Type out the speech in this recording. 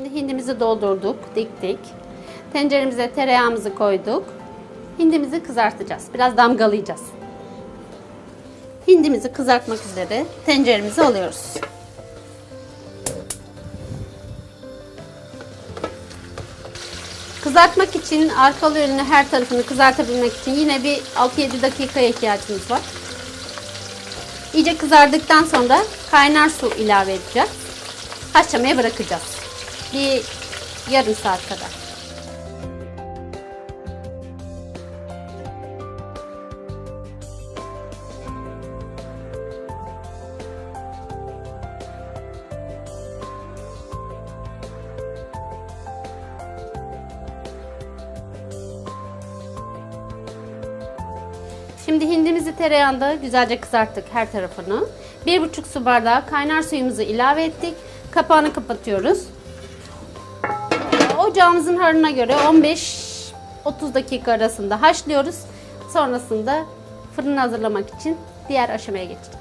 Şimdi hindimizi doldurduk, diktik. Tenceremize tereyağımızı koyduk. Hindimizi kızartacağız. Biraz damgalayacağız. Hindimizi kızartmak üzere tenceremize alıyoruz. Kızartmak için arkalı önlü her tarafını kızartabilmek için yine bir 6-7 dakikaya ihtiyacımız var. İyice kızardıktan sonra kaynar su ilave edeceğiz. Haşlamaya bırakacağız. Bir yarım saat kadar. Şimdi hindimizi tereyağında güzelce kızarttık her tarafını. 1,5 su bardağı kaynar suyumuzu ilave ettik. Kapağını kapatıyoruz. Ocağımızın harına göre 15-30 dakika arasında haşlıyoruz. Sonrasında fırını hazırlamak için diğer aşamaya geçeceğiz.